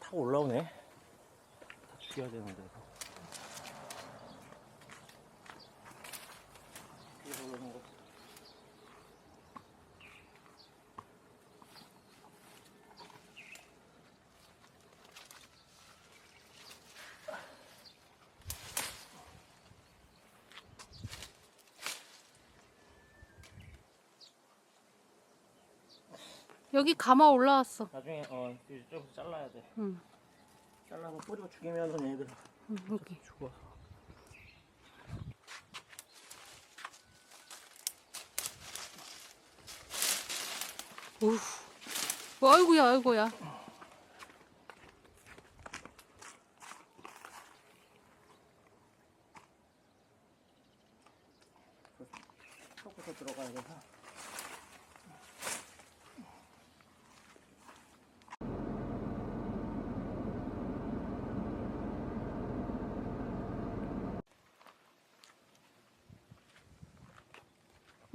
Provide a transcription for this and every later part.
타고 올라오네. 다 죽여야 되는데. 이거. 뒤에 올라오는 거. 여기 가마 올라왔어. 나중에 어 이쪽에서 잘라야 돼. 응. 잘라서 뿌리고 죽이면은 얘들 응, 여기. 죽어. 어휴. 어, 아이고야, 아이고야. 초부터 들어가야 돼서.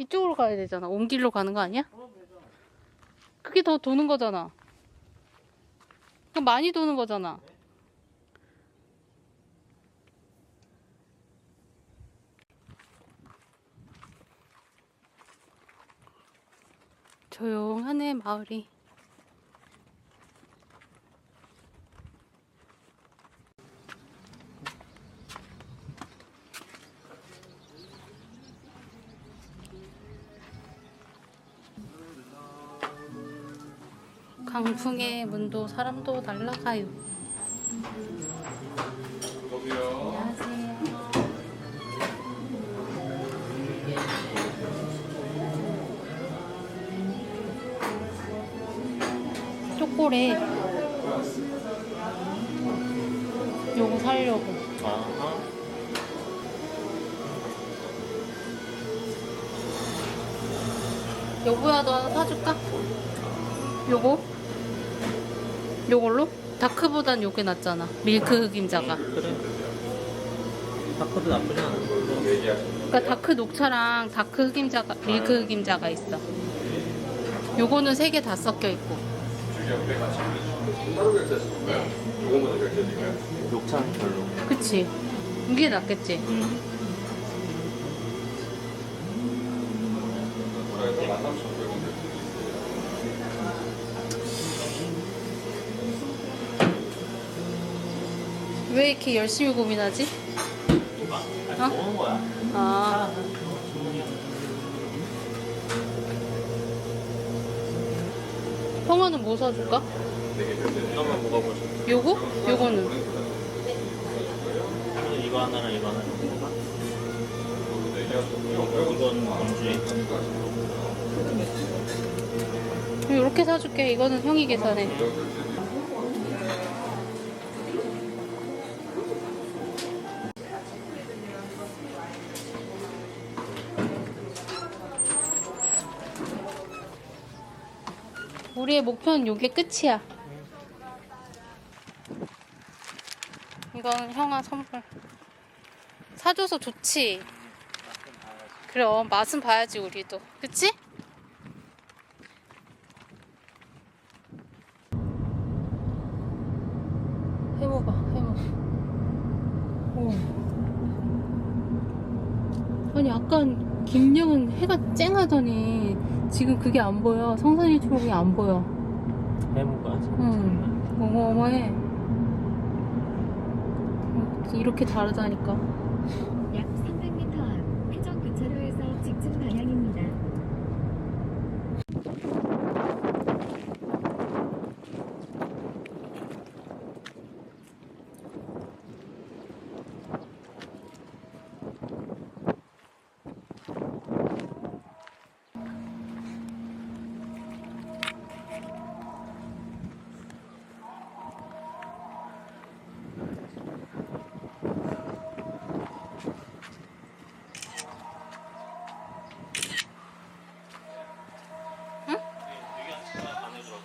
이쪽으로 가야 되잖아. 온 길로 가는 거 아니야? 그게 더 도는 거잖아. 그럼 많이 도는 거잖아. 조용하네, 마을이. 강풍에 문도 사람도 날라가요. 안녕하세요. 초콜릿 요거 사려고 아하. 여보야 너 하나 사줄까? 요거? 요걸로? 다크보단 요게 낫잖아 밀크 흑임자가 그래. 다크도 나쁘지 않아. 그러니까 다크 녹차랑 다크 흑임자가 밀크 흑임자가 있어 요거는 세 개 다 섞여 있고 녹차는 별로. 그치? 이게 낫겠지? 왜 이렇게 열심히 고민하지? 어? 먹는 거야. 아 형아는 뭐 사줄까? 이거만 먹어보자. 요거? 요거는 이거 하나랑 이거 하나. 이건 공주에. 이렇게 사줄게 이거는 형이 계산해 우리의 목표는 요게 끝이야 이건 형아 선물 사줘서 좋지 그럼 맛은 봐야지 우리도 그치? 해먹어, 해먹어. 어. 아니, 아까 김영은 해가 쨍하더니 지금 그게 안 보여. 성산일 초록이 안 보여. 해먹어야지. 응. 어마어마해. 어, 이렇게 다르다니까. 약 300m 앞 회전 교차로에서 직진 방향입니다.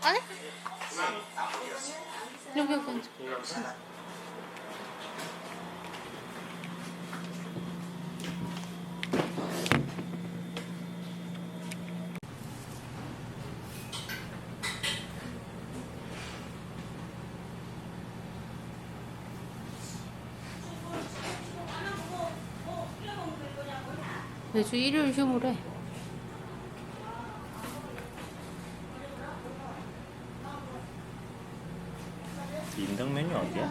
아니? 여기, 여기 앉아. 매주 일요일 휴무래. 인당 메뉴 어디야?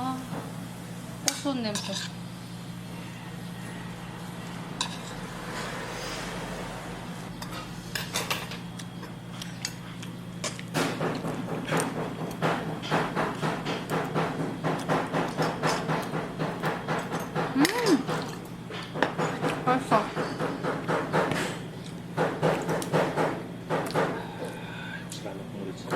아, 고소한 냄새. 음, 맛있어. 지가 먹는 거지.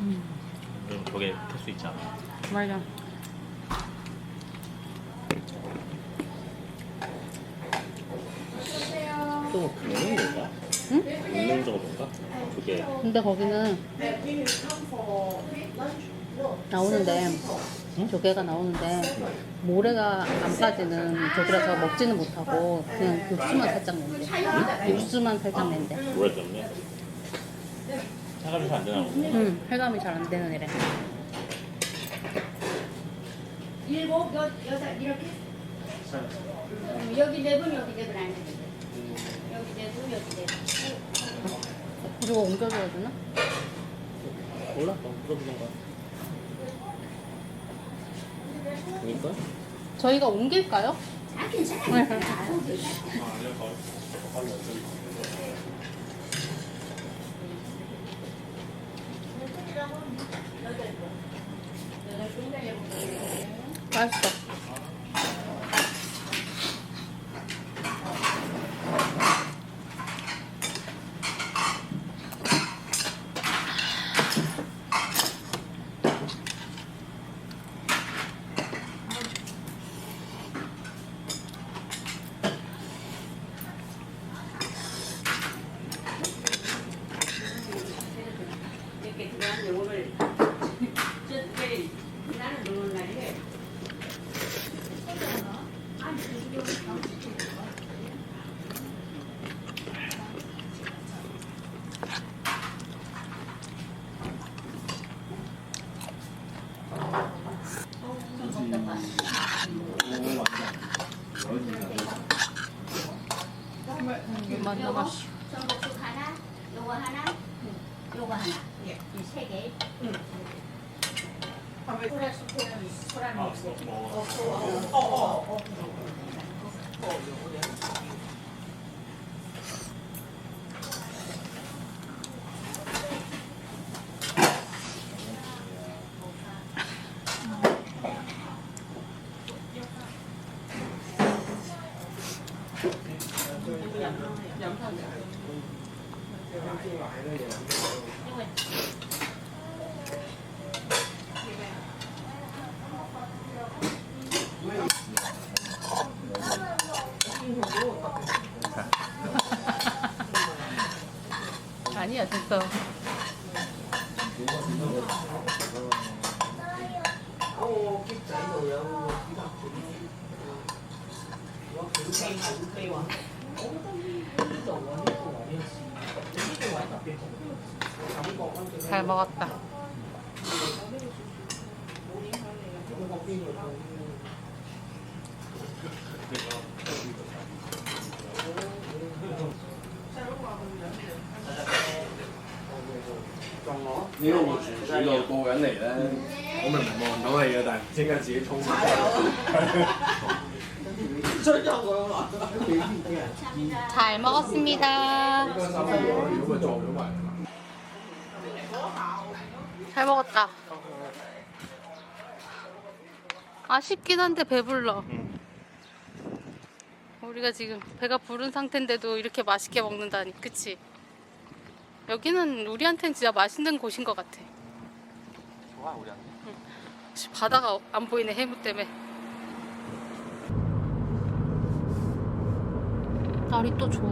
음. 그럼 저게 탈수 있잖아. 또 건가? 응? 그게 근데 거기는 나오는데 조개가 나오는데 모래가 안 빠지는 조개라서 먹지는 못하고 그냥 육수만 살짝 낸대 육수만 살짝 낸대 뭐라 때문에? 차가면 잘안 되나 보네. 응 혈감이 잘 안 되는 애래 일곱, 여, 여섯 이렇게 음, 여기 네 분, 여기 네분안 되는데 여기 네 분, 여기 네 분. 이거 옮겨줘야 되나? 몰라, 너 물어보던가. 그니까? 저희가 옮길까요? 아 괜찮아 맛있어 이렇게 들어왔는데 오늘 저 내일 나는 노는 날이래 맞아 맛있어 전복죽 하나, 요거 하나, 요거 하나. 이세 개. 플러스는 소라는 없어. 아니야 됐어 잘 먹었다呢個活住主路過緊嚟咧，我明明望到你嘅，但係唔知點解自己衝埋 절대한 거야 잘 먹었습니다. 잘 먹었다. 아쉽긴 한데 배불러. 우리가 지금 배가 부른 상태인데도 이렇게 맛있게 먹는다니, 그치? 여기는 우리한텐 진짜 맛있는 곳인 것 같아. 좋아 우리한테. 바다가 안 보이네 해무 때문에. 날이 또 좋아.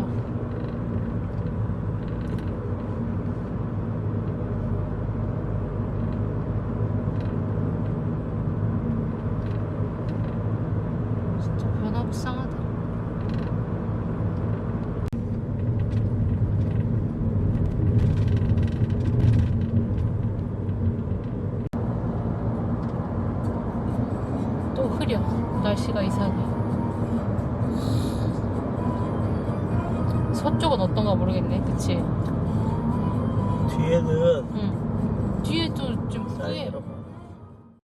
진짜 변화무쌍하다. 또 흐려. 날씨가 이상해. 서쪽은 어떤가 모르겠네. 그치? 뒤에는 응. 뒤에도 좀 뿌예. 사이드로